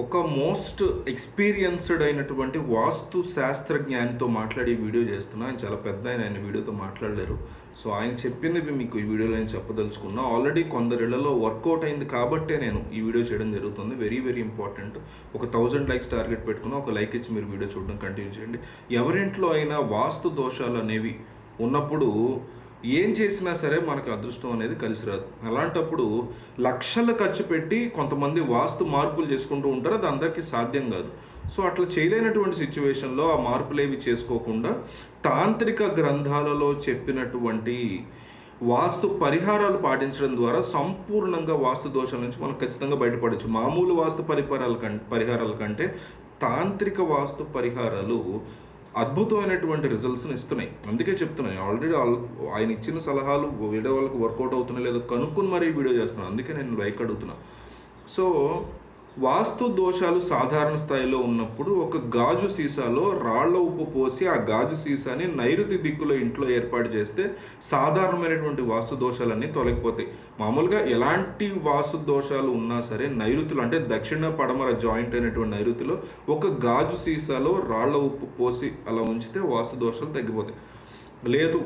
ఒక most experienced అయినటువంటి వాస్తు శాస్త్రజ్ఞానితో మాట్లాడి వీడియో చేస్తున్నా. ఆయన చాలా పెద్ద ఆయన ఆయన వీడియోతో మాట్లాడలేరు. సో ఆయన చెప్పింది మీకు ఈ వీడియోలో నేను చెప్పదలుచుకున్నా. ఆల్రెడీ కొందరిళ్ళలో వర్కౌట్ అయింది కాబట్టే నేను ఈ వీడియో చేయడం జరుగుతుంది. వెరీ వెరీ ఇంపార్టెంట్ ఒక థౌజండ్ లైక్స్ టార్గెట్ పెట్టుకున్నా ఒక లైక్ ఇచ్చి మీరు వీడియో చూడడం కంటిన్యూ చేయండి. ఎవరింట్లో అయినా వాస్తు దోషాలు అనేవి ఉన్నప్పుడు ఏం చేసినా సరే మనకు అదృష్టం అనేది కలిసి రాదు. అలాంటప్పుడు లక్షలు ఖర్చు పెట్టి కొంతమంది వాస్తు మార్పులు చేసుకుంటూ ఉంటారు అది అందరికీ సాధ్యం కాదు. సో అట్లా చేయలేనటువంటి సిచ్యువేషన్లో ఆ మార్పులు ఏవి చేసుకోకుండా తాంత్రిక గ్రంథాలలో చెప్పినటువంటి వాస్తు పరిహారాలు పాటించడం ద్వారా సంపూర్ణంగా వాస్తు దోషాల నుంచి మనం ఖచ్చితంగా బయటపడవచ్చు మామూలు వాస్తు పరిహారాల కంటే పరిహారాల కంటే తాంత్రిక వాస్తు పరిహారాలు అద్భుతమైనటువంటి రిజల్ట్స్ని ఇస్తున్నాయి. అందుకే చెప్తున్నాయి ఆల్రెడీ ఆయన ఇచ్చిన సలహాలు వీడియో వాళ్ళకి వర్కౌట్ అవుతున్నాయి లేదో కనుక్కుని మరీ వీడియో చేస్తున్నాను అందుకే నేను లైక్ అడుగుతున్నా. సో వాస్తు దోషాలు సాధారణ స్థాయిలో ఉన్నప్పుడు ఒక గాజు సీసాలో రాళ్ళ ఉప్పు పోసి ఆ గాజు సీసాని నైరుతి దిక్కులో ఇంట్లో ఏర్పాటు చేస్తే సాధారణమైనటువంటి వాస్తు దోషాలన్నీ తొలగిపోతాయి. మామూలుగా ఎలాంటి వాస్తు దోషాలు ఉన్నా సరే నైరుతులు అంటే దక్షిణ పడమర జాయింట్ అయినటువంటి నైరుతిలో ఒక గాజు సీసాలో రాళ్ళ ఉప్పు పోసి అలా ఉంచితే వాస్తు దోషాలు తగ్గిపోతాయి. లేదు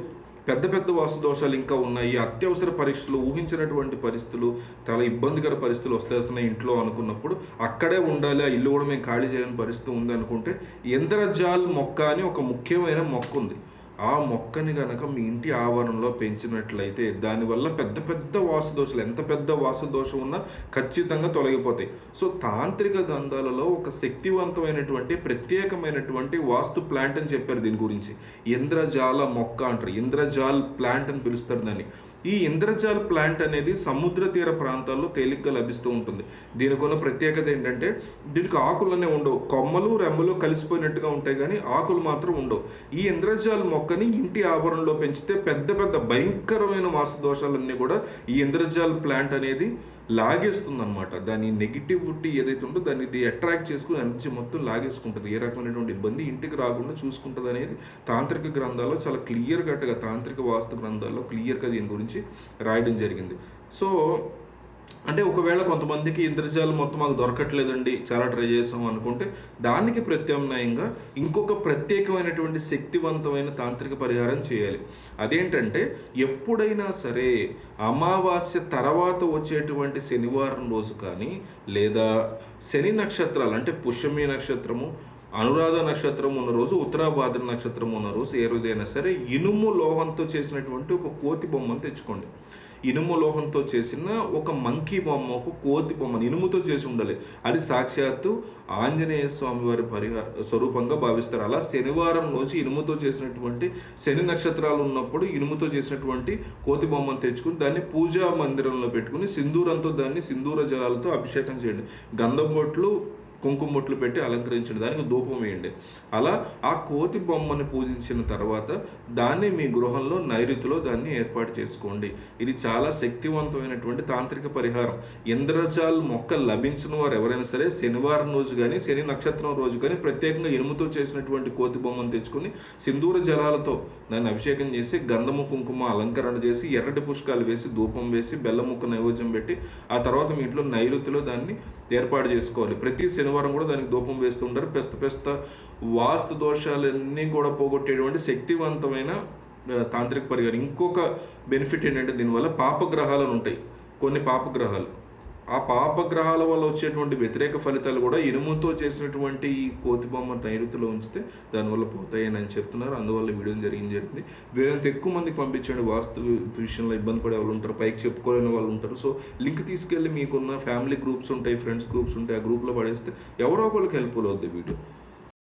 పెద్ద పెద్ద వాస్తు దోషాలు ఇంకా ఉన్నాయి. అత్యవసర పరీక్షలు ఊహించినటువంటి పరిస్థితులు చాలా ఇబ్బందికర పరిస్థితులు వస్తేస్తున్నాయి ఇంట్లో అనుకున్నప్పుడు. అక్కడే ఉండాలి ఆ ఇల్లు కూడా మేము ఖాళీ చేయని పరిస్థితి ఉంది అనుకుంటే ఇంద్రజాల్ మొక్క అని ఒక ముఖ్యమైన మొక్క ఉంది. ఆ మొక్కని కనుక మీ ఇంటి ఆవరణలో పెంచినట్లయితే దానివల్ల పెద్ద పెద్ద వాసుదోషాలు ఎంత పెద్ద వాసుదోషం ఉన్నా ఖచ్చితంగా తొలగిపోతాయి. సో తాంత్రిక గంధాలలో ఒక శక్తివంతమైనటువంటి ప్రత్యేకమైనటువంటి వాస్తు ప్లాంట్ అని చెప్పారు దీని గురించి. ఇంద్రజాల మొక్క అంటారు. ఇంద్రజాల్ ప్లాంట్ అని పిలుస్తారు దాన్ని. ఈ ఇంద్రజాల్ ప్లాంట్ అనేది సముద్ర తీర ప్రాంతాల్లో తేలిగ్గా లభిస్తూ ఉంటుంది. దీనికి ఉన్న ప్రత్యేకత ఏంటంటే దీనికి ఆకులనే ఉండవు. కొమ్మలు రెమ్మలు కలిసిపోయినట్టుగా ఉంటాయి కానీ ఆకులు మాత్రం ఉండవు. ఈ ఇంద్రజాల్ మొక్కని ఇంటి ఆవరణలో పెంచితే పెద్ద పెద్ద భయంకరమైన వాసు దోషాలన్నీ కూడా ఈ ఇంద్రజాల్ ప్లాంట్ అనేది లాగేస్తుంది అనమాట దాని నెగిటివిటీ ఏదైతే ఉందో దాన్ని ఇది అట్రాక్ట్ చేసుకుని ఎనర్జీ మొత్తం లాగేసుకుంటుంది. ఏ రకమైనటువంటి ఇబ్బంది? ఇంటికి రాకుండా చూసుకుంటుంది అనేది తాంత్రిక గ్రంథాల్లో చాలా క్లియర్ కట్గా తాంత్రిక వాస్తు గ్రంథాల్లో క్లియర్గా దీని గురించి రాయడం జరిగింది. సో అంటే ఒకవేళ కొంతమందికి ఇంద్రజాలం మొత్తం మాకు దొరకట్లేదండి చాలా ట్రై చేసాం అనుకుంటే దానికి ప్రత్యామ్నాయంగా ఇంకొక ప్రత్యేకమైనటువంటి శక్తివంతమైన తాంత్రిక పరిహారం చేయాలి. అదేంటంటే ఎప్పుడైనా సరే అమావాస్య తర్వాత వచ్చేటువంటి శనివారం రోజు కానీ లేదా శని నక్షత్రాలు అంటే పుష్యమి నక్షత్రము అనురాధ నక్షత్రం ఉన్న రోజు ఉత్తరాభాద్ర నక్షత్రం ఉన్న రోజు ఏ రోజైనా సరే ఇనుము లోహంతో చేసినటువంటి ఒక కోతి బొమ్మను తెచ్చుకోండి. ఇనుము లోహంతో చేసిన ఒక మంకీ బొమ్మ ఒక కోతి బొమ్మ ఇనుముతో చేసి ఉండాలి. అది సాక్షాత్తు ఆంజనేయ స్వామి వారి పరిహార స్వరూపంగా భావిస్తారు. అలా శనివారం రోజు ఇనుముతో చేసినటువంటి శని నక్షత్రాలు ఉన్నప్పుడు ఇనుముతో చేసినటువంటి కోతి బొమ్మను తెచ్చుకుని దాన్ని పూజా మందిరంలో పెట్టుకుని సింధూరంతో దాన్ని సింధూర జలాలతో అభిషేకం చేయండి. గంధం బొట్లు కుంకుమ బొట్లు పెట్టి అలంకరించిన దానికి ధూపం వేయండి. అలా ఆ కోతి బొమ్మని పూజించిన తర్వాత దాన్ని మీ గృహంలో నైరుతిలో దాన్ని ఏర్పాటు చేసుకోండి. ఇది చాలా శక్తివంతమైనటువంటి తాంత్రిక పరిహారం. ఇంద్రజాల్ మొక్క లభించిన వారు ఎవరైనా సరే శనివారం రోజు కానీ శని నక్షత్రం రోజు కానీ ప్రత్యేకంగా ఇనుముతో చేసినటువంటి కోతి బొమ్మను తెచ్చుకొని సింధూర జలాలతో దాన్ని అభిషేకం చేసి గంధము కుంకుమ అలంకరణ చేసి ఎర్రటి పుష్కాలు వేసి ధూపం వేసి బెల్లముక్క నైవేద్యం పెట్టి ఆ తర్వాత మీ ఇంట్లో నైరుతిలో దాన్ని ఏర్పాటు చేసుకోవాలి. ప్రతి శనివారం కూడా దానికి ధూపం వేస్తుంటారు. పెస్త పెస్త వాస్తు దోషాలన్నీ కూడా పోగొట్టేటువంటి శక్తివంతమైన తాంత్రిక పరిహారం. ఇంకొక బెనిఫిట్ ఏంటంటే దీనివల్ల పాపగ్రహాలను ఉంటాయి. కొన్ని పాపగ్రహాలు. ఆ పాపగ్రహాల వల్ల వచ్చేటువంటి వ్యతిరేక ఫలితాలు కూడా ఇనుముతో చేసినటువంటి ఈ కోతి బొమ్మ నైరుతిలో ఉంచితే దానివల్ల పోతాయని అని చెప్తున్నారు. అందువల్ల వీడియో జరిగింది జరిగింది. వీరంత ఎక్కువ మందికి పంపించండి. వాస్తు విషయంలో ఇబ్బంది పడే వాళ్ళు ఉంటారు. పైకి చెప్పుకోలేని వాళ్ళు ఉంటారు. సో లింక్ తీసుకెళ్ళి మీకున్న ఫ్యామిలీ గ్రూప్స్ ఉంటాయి ఫ్రెండ్స్ గ్రూప్స్ ఉంటాయి. ఆ గ్రూప్లో పడేస్తే ఎవరో ఒకరికి హెల్ప్ఫుల్ అవుద్ది వీడియో.